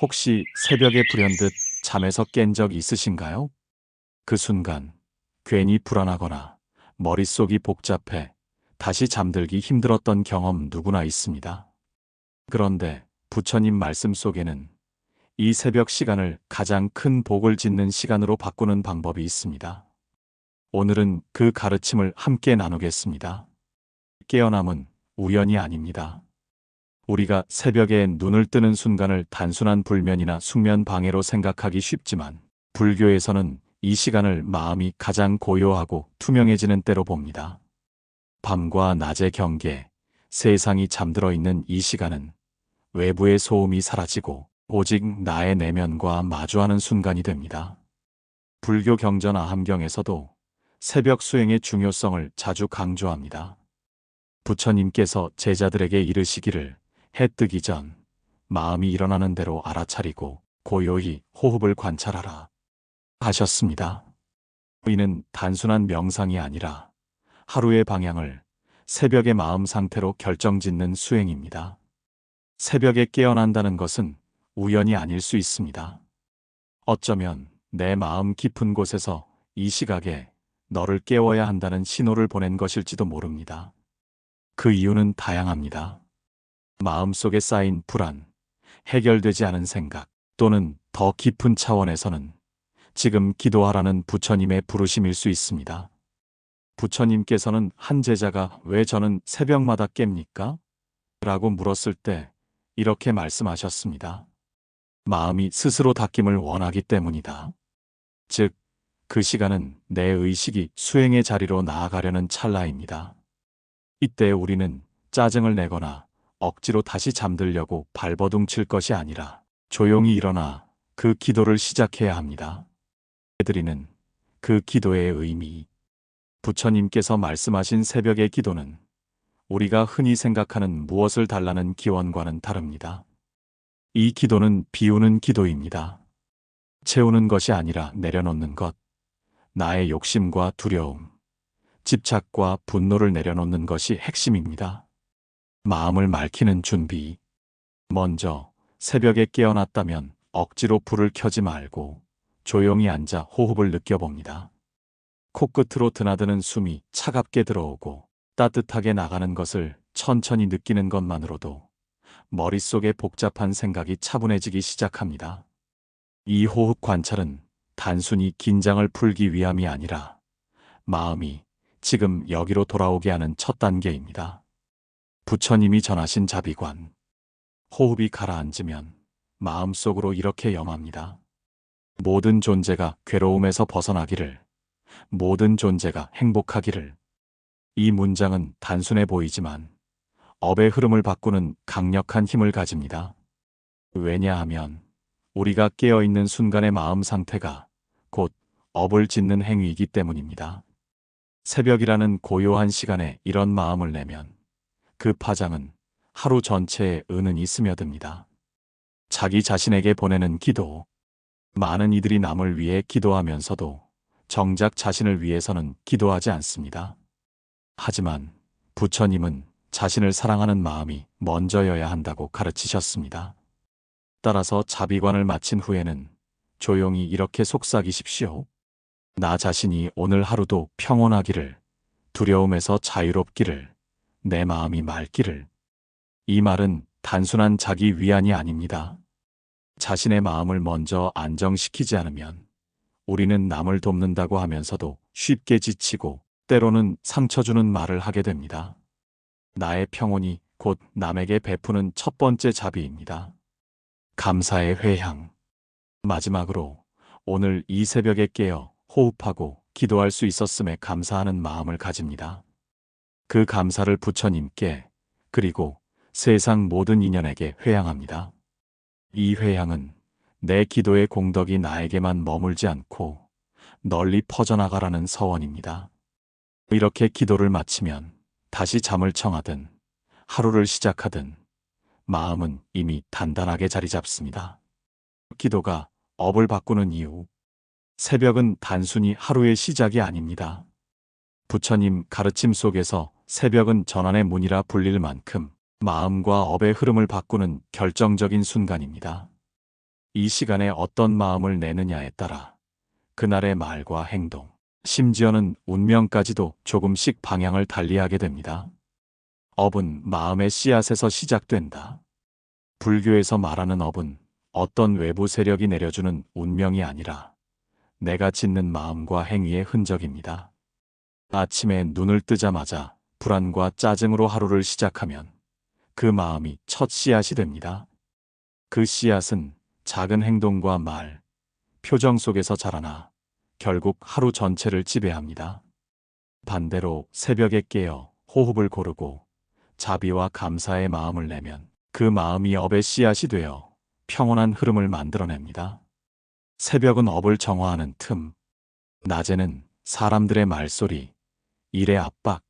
혹시 새벽에 불현듯 잠에서 깬 적 있으신가요? 그 순간 괜히 불안하거나 머릿속이 복잡해 다시 잠들기 힘들었던 경험 누구나 있습니다. 그런데 부처님 말씀 속에는 이 새벽 시간을 가장 큰 복을 짓는 시간으로 바꾸는 방법이 있습니다. 오늘은 그 가르침을 함께 나누겠습니다. 깨어남은 우연이 아닙니다. 우리가 새벽에 눈을 뜨는 순간을 단순한 불면이나 숙면 방해로 생각하기 쉽지만 불교에서는 이 시간을 마음이 가장 고요하고 투명해지는 때로 봅니다. 밤과 낮의 경계, 세상이 잠들어 있는 이 시간은 외부의 소음이 사라지고 오직 나의 내면과 마주하는 순간이 됩니다. 불교 경전 아함경에서도 새벽 수행의 중요성을 자주 강조합니다. 부처님께서 제자들에게 이르시기를 해 뜨기 전 마음이 일어나는 대로 알아차리고 고요히 호흡을 관찰하라 하셨습니다. 이는 단순한 명상이 아니라 하루의 방향을 새벽의 마음 상태로 결정짓는 수행입니다. 새벽에 깨어난다는 것은 우연이 아닐 수 있습니다. 어쩌면 내 마음 깊은 곳에서 이 시각에 너를 깨워야 한다는 신호를 보낸 것일지도 모릅니다. 그 이유는 다양합니다. 마음속에 쌓인 불안, 해결되지 않은 생각, 또는 더 깊은 차원에서는 지금 기도하라는 부처님의 부르심일 수 있습니다. 부처님께서는 한 제자가 왜 저는 새벽마다 깹니까? 라고 물었을 때 이렇게 말씀하셨습니다. 마음이 스스로 닦임을 원하기 때문이다. 즉, 그 시간은 내 의식이 수행의 자리로 나아가려는 찰나입니다. 이때 우리는 짜증을 내거나 억지로 다시 잠들려고 발버둥 칠 것이 아니라 조용히 일어나 그 기도를 시작해야 합니다. 해드리는 그 기도의 의미. 부처님께서 말씀하신 새벽의 기도는 우리가 흔히 생각하는 무엇을 달라는 기원과는 다릅니다. 이 기도는 비우는 기도입니다. 채우는 것이 아니라 내려놓는 것. 나의 욕심과 두려움, 집착과 분노를 내려놓는 것이 핵심입니다. 마음을 맑히는 준비. 먼저 새벽에 깨어났다면 억지로 불을 켜지 말고 조용히 앉아 호흡을 느껴봅니다. 코끝으로 드나드는 숨이 차갑게 들어오고 따뜻하게 나가는 것을 천천히 느끼는 것만으로도 머릿속에 복잡한 생각이 차분해지기 시작합니다. 이 호흡 관찰은 단순히 긴장을 풀기 위함이 아니라 마음이 지금 여기로 돌아오게 하는 첫 단계입니다. 부처님이 전하신 자비관. 호흡이 가라앉으면 마음속으로 이렇게 염합니다. 모든 존재가 괴로움에서 벗어나기를, 모든 존재가 행복하기를. 이 문장은 단순해 보이지만 업의 흐름을 바꾸는 강력한 힘을 가집니다. 왜냐하면 우리가 깨어있는 순간의 마음 상태가 곧 업을 짓는 행위이기 때문입니다. 새벽이라는 고요한 시간에 이런 마음을 내면 그 파장은 하루 전체에 은은히 스며듭니다. 자기 자신에게 보내는 기도. 많은 이들이 남을 위해 기도하면서도 정작 자신을 위해서는 기도하지 않습니다. 하지만 부처님은 자신을 사랑하는 마음이 먼저여야 한다고 가르치셨습니다. 따라서 자비관을 마친 후에는 조용히 이렇게 속삭이십시오. 나 자신이 오늘 하루도 평온하기를, 두려움에서 자유롭기를, 내 마음이 맑기를. 이 말은 단순한 자기 위안이 아닙니다. 자신의 마음을 먼저 안정시키지 않으면 우리는 남을 돕는다고 하면서도 쉽게 지치고 때로는 상처 주는 말을 하게 됩니다. 나의 평온이 곧 남에게 베푸는 첫 번째 자비입니다. 감사의 회향. 마지막으로 오늘 이 새벽에 깨어 호흡하고 기도할 수 있었음에 감사하는 마음을 가집니다. 그 감사를 부처님께 그리고 세상 모든 인연에게 회향합니다. 이 회향은 내 기도의 공덕이 나에게만 머물지 않고 널리 퍼져나가라는 서원입니다. 이렇게 기도를 마치면 다시 잠을 청하든 하루를 시작하든 마음은 이미 단단하게 자리 잡습니다. 기도가 업을 바꾸는 이유. 새벽은 단순히 하루의 시작이 아닙니다. 부처님 가르침 속에서 새벽은 전환의 문이라 불릴 만큼 마음과 업의 흐름을 바꾸는 결정적인 순간입니다. 이 시간에 어떤 마음을 내느냐에 따라 그날의 말과 행동, 심지어는 운명까지도 조금씩 방향을 달리하게 됩니다. 업은 마음의 씨앗에서 시작된다. 불교에서 말하는 업은 어떤 외부 세력이 내려주는 운명이 아니라 내가 짓는 마음과 행위의 흔적입니다. 아침에 눈을 뜨자마자 불안과 짜증으로 하루를 시작하면 그 마음이 첫 씨앗이 됩니다. 그 씨앗은 작은 행동과 말, 표정 속에서 자라나 결국 하루 전체를 지배합니다. 반대로 새벽에 깨어 호흡을 고르고 자비와 감사의 마음을 내면 그 마음이 업의 씨앗이 되어 평온한 흐름을 만들어냅니다. 새벽은 업을 정화하는 틈, 낮에는 사람들의 말소리, 일의 압박,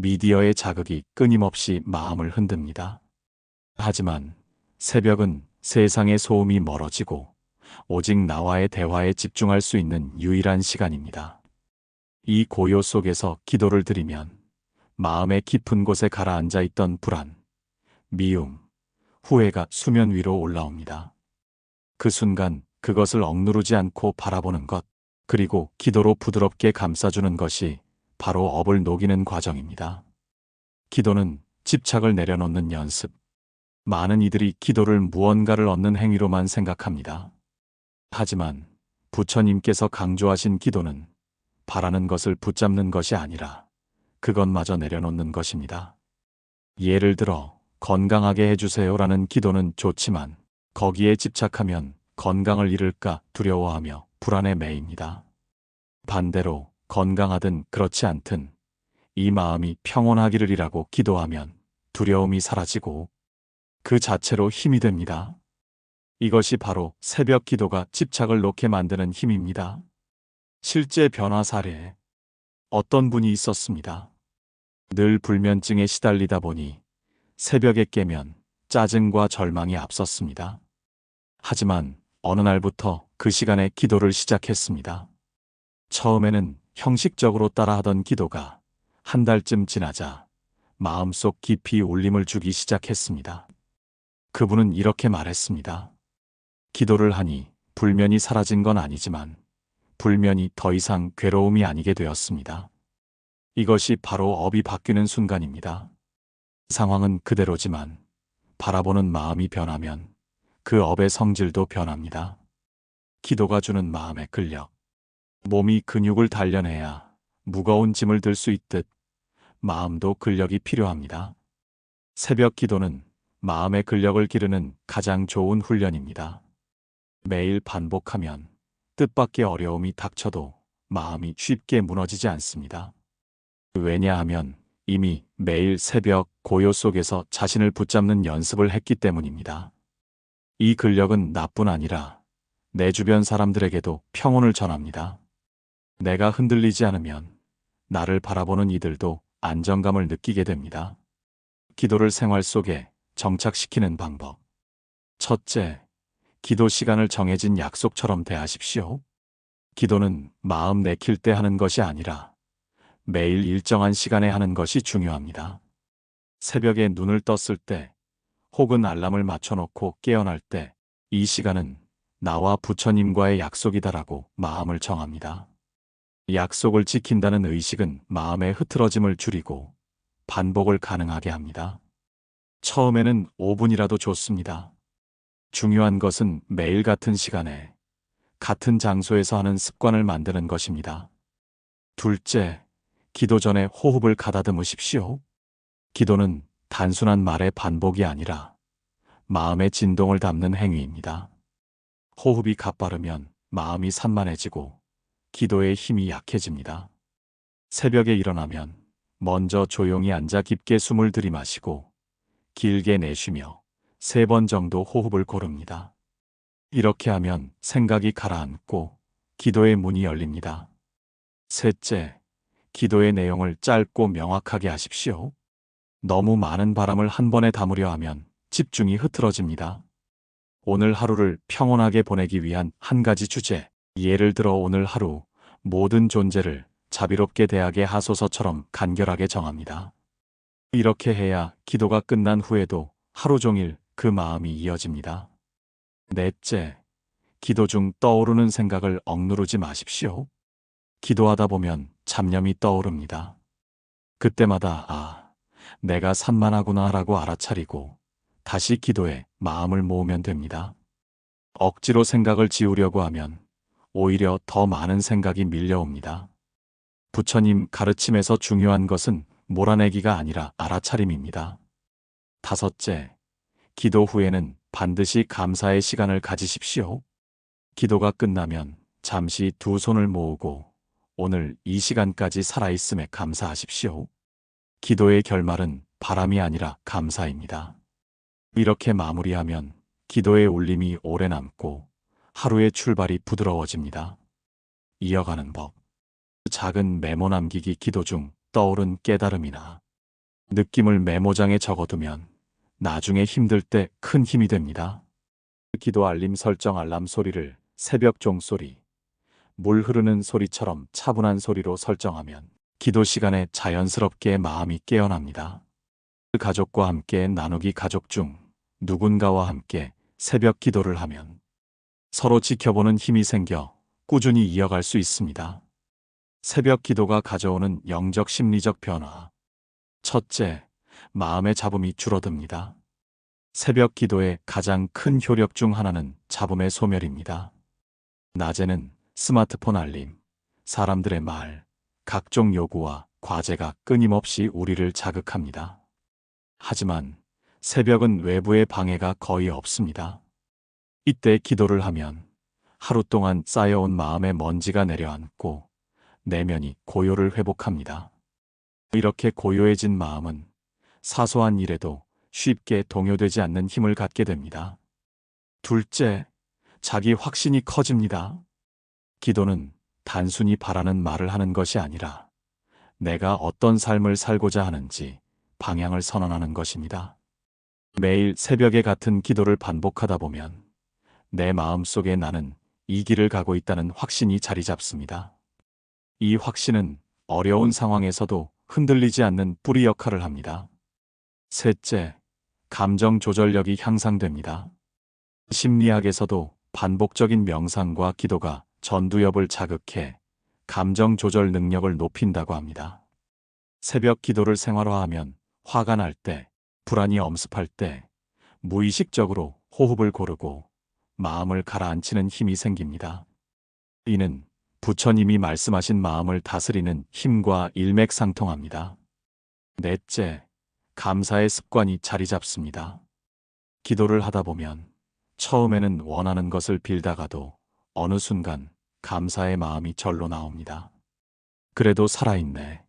미디어의 자극이 끊임없이 마음을 흔듭니다. 하지만 새벽은 세상의 소음이 멀어지고 오직 나와의 대화에 집중할 수 있는 유일한 시간입니다. 이 고요 속에서 기도를 드리면 마음의 깊은 곳에 가라앉아 있던 불안, 미움, 후회가 수면 위로 올라옵니다. 그 순간 그것을 억누르지 않고 바라보는 것, 그리고 기도로 부드럽게 감싸주는 것이 바로 업을 녹이는 과정입니다. 기도는 집착을 내려놓는 연습. 많은 이들이 기도를 무언가를 얻는 행위로만 생각합니다. 하지만 부처님께서 강조하신 기도는 바라는 것을 붙잡는 것이 아니라 그것마저 내려놓는 것입니다. 예를 들어 건강하게 해주세요라는 기도는 좋지만 거기에 집착하면 건강을 잃을까 두려워하며 불안에 매입니다. 반대로 건강하든 그렇지 않든 이 마음이 평온하기를이라고 기도하면 두려움이 사라지고 그 자체로 힘이 됩니다. 이것이 바로 새벽 기도가 집착을 놓게 만드는 힘입니다. 실제 변화 사례. 어떤 분이 있었습니다. 늘 불면증에 시달리다 보니 새벽에 깨면 짜증과 절망이 앞섰습니다. 하지만 어느 날부터 그 시간에 기도를 시작했습니다. 처음에는 형식적으로 따라하던 기도가 한 달쯤 지나자 마음속 깊이 울림을 주기 시작했습니다. 그분은 이렇게 말했습니다. 기도를 하니 불면이 사라진 건 아니지만 불면이 더 이상 괴로움이 아니게 되었습니다. 이것이 바로 업이 바뀌는 순간입니다. 상황은 그대로지만 바라보는 마음이 변하면 그 업의 성질도 변합니다. 기도가 주는 마음의 근력. 몸이 근육을 단련해야 무거운 짐을 들 수 있듯 마음도 근력이 필요합니다. 새벽 기도는 마음의 근력을 기르는 가장 좋은 훈련입니다. 매일 반복하면 뜻밖의 어려움이 닥쳐도 마음이 쉽게 무너지지 않습니다. 왜냐하면 이미 매일 새벽 고요 속에서 자신을 붙잡는 연습을 했기 때문입니다. 이 근력은 나뿐 아니라 내 주변 사람들에게도 평온을 전합니다. 내가 흔들리지 않으면 나를 바라보는 이들도 안정감을 느끼게 됩니다. 기도를 생활 속에 정착시키는 방법. 첫째, 기도 시간을 정해진 약속처럼 대하십시오. 기도는 마음 내킬 때 하는 것이 아니라 매일 일정한 시간에 하는 것이 중요합니다. 새벽에 눈을 떴을 때 혹은 알람을 맞춰놓고 깨어날 때 이 시간은 나와 부처님과의 약속이다라고 마음을 정합니다. 약속을 지킨다는 의식은 마음의 흐트러짐을 줄이고 반복을 가능하게 합니다. 처음에는 5분이라도 좋습니다. 중요한 것은 매일 같은 시간에 같은 장소에서 하는 습관을 만드는 것입니다. 둘째, 기도 전에 호흡을 가다듬으십시오. 기도는 단순한 말의 반복이 아니라 마음의 진동을 담는 행위입니다. 호흡이 가빠르면 마음이 산만해지고 기도의 힘이 약해집니다. 새벽에 일어나면 먼저 조용히 앉아 깊게 숨을 들이마시고 길게 내쉬며 세 번 정도 호흡을 고릅니다. 이렇게 하면 생각이 가라앉고 기도의 문이 열립니다. 셋째, 기도의 내용을 짧고 명확하게 하십시오. 너무 많은 바람을 한 번에 담으려 하면 집중이 흐트러집니다. 오늘 하루를 평온하게 보내기 위한 한 가지 주제, 예를 들어 오늘 하루 모든 존재를 자비롭게 대하게 하소서처럼 간결하게 정합니다. 이렇게 해야 기도가 끝난 후에도 하루 종일 그 마음이 이어집니다. 넷째, 기도 중 떠오르는 생각을 억누르지 마십시오. 기도하다 보면 잡념이 떠오릅니다. 그때마다 아, 내가 산만하구나 라고 알아차리고 다시 기도에 마음을 모으면 됩니다. 억지로 생각을 지우려고 하면 오히려 더 많은 생각이 밀려옵니다. 부처님 가르침에서 중요한 것은 몰아내기가 아니라 알아차림입니다. 다섯째, 기도 후에는 반드시 감사의 시간을 가지십시오. 기도가 끝나면 잠시 두 손을 모으고 오늘 이 시간까지 살아있음에 감사하십시오. 기도의 결말은 바람이 아니라 감사입니다. 이렇게 마무리하면 기도의 울림이 오래 남고 하루의 출발이 부드러워집니다. 이어가는 법. 작은 메모 남기기 기도 중 떠오른 깨달음이나 느낌을 메모장에 적어두면 나중에 힘들 때 큰 힘이 됩니다. 기도 알림 설정 알람 소리를 새벽 종소리, 물 흐르는 소리처럼 차분한 소리로 설정하면 기도 시간에 자연스럽게 마음이 깨어납니다. 가족과 함께 나누기 가족 중 누군가와 함께 새벽 기도를 하면 서로 지켜보는 힘이 생겨 꾸준히 이어갈 수 있습니다. 새벽 기도가 가져오는 영적 심리적 변화. 첫째, 마음의 잡음이 줄어듭니다. 새벽 기도의 가장 큰 효력 중 하나는 잡음의 소멸입니다. 낮에는 스마트폰 알림, 사람들의 말, 각종 요구와 과제가 끊임없이 우리를 자극합니다. 하지만 새벽은 외부의 방해가 거의 없습니다. 이때 기도를 하면 하루 동안 쌓여온 마음의 먼지가 내려앉고 내면이 고요를 회복합니다. 이렇게 고요해진 마음은 사소한 일에도 쉽게 동요되지 않는 힘을 갖게 됩니다. 둘째, 자기 확신이 커집니다. 기도는 단순히 바라는 말을 하는 것이 아니라 내가 어떤 삶을 살고자 하는지 방향을 선언하는 것입니다. 매일 새벽에 같은 기도를 반복하다 보면 내 마음 속에 나는 이 길을 가고 있다는 확신이 자리 잡습니다. 이 확신은 어려운 상황에서도 흔들리지 않는 뿌리 역할을 합니다. 셋째, 감정 조절력이 향상됩니다. 심리학에서도 반복적인 명상과 기도가 전두엽을 자극해 감정 조절 능력을 높인다고 합니다. 새벽 기도를 생활화하면 화가 날 때, 불안이 엄습할 때 무의식적으로 호흡을 고르고 마음을 가라앉히는 힘이 생깁니다. 이는 부처님이 말씀하신 마음을 다스리는 힘과 일맥상통합니다. 넷째, 감사의 습관이 자리 잡습니다. 기도를 하다 보면 처음에는 원하는 것을 빌다가도 어느 순간 감사의 마음이 절로 나옵니다. 그래도 살아있네.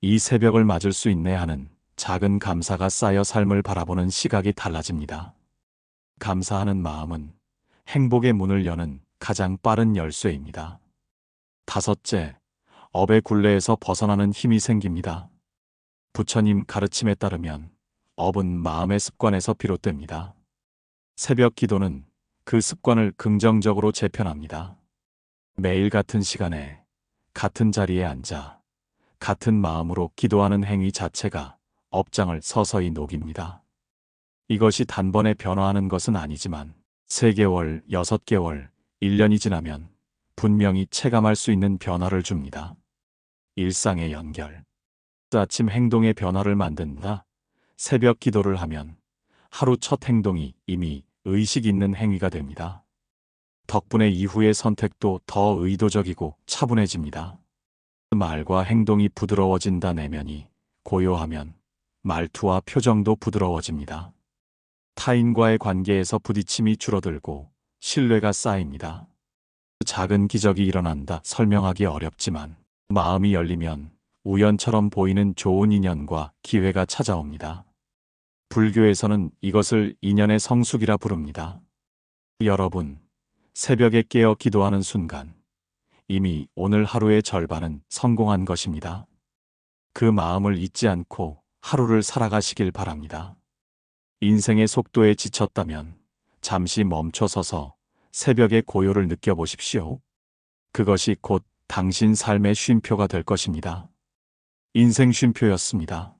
이 새벽을 맞을 수 있네 하는 작은 감사가 쌓여 삶을 바라보는 시각이 달라집니다. 감사하는 마음은 행복의 문을 여는 가장 빠른 열쇠입니다. 다섯째, 업의 굴레에서 벗어나는 힘이 생깁니다. 부처님 가르침에 따르면 업은 마음의 습관에서 비롯됩니다. 새벽 기도는 그 습관을 긍정적으로 재편합니다. 매일 같은 시간에 같은 자리에 앉아 같은 마음으로 기도하는 행위 자체가 업장을 서서히 녹입니다. 이것이 단번에 변화하는 것은 아니지만 3개월, 6개월, 1년이 지나면 분명히 체감할 수 있는 변화를 줍니다. 일상의 연결. 아침 행동의 변화를 만든다. 새벽 기도를 하면 하루 첫 행동이 이미 의식 있는 행위가 됩니다. 덕분에 이후의 선택도 더 의도적이고 차분해집니다. 말과 행동이 부드러워진다 내면이 고요하면 말투와 표정도 부드러워집니다. 타인과의 관계에서 부딪힘이 줄어들고 신뢰가 쌓입니다. 작은 기적이 일어난다 설명하기 어렵지만 마음이 열리면 우연처럼 보이는 좋은 인연과 기회가 찾아옵니다. 불교에서는 이것을 인연의 성숙이라 부릅니다. 여러분, 새벽에 깨어 기도하는 순간 이미 오늘 하루의 절반은 성공한 것입니다. 그 마음을 잊지 않고 하루를 살아가시길 바랍니다. 인생의 속도에 지쳤다면 잠시 멈춰서서 새벽의 고요를 느껴보십시오. 그것이 곧 당신 삶의 쉼표가 될 것입니다. 인생 쉼표였습니다.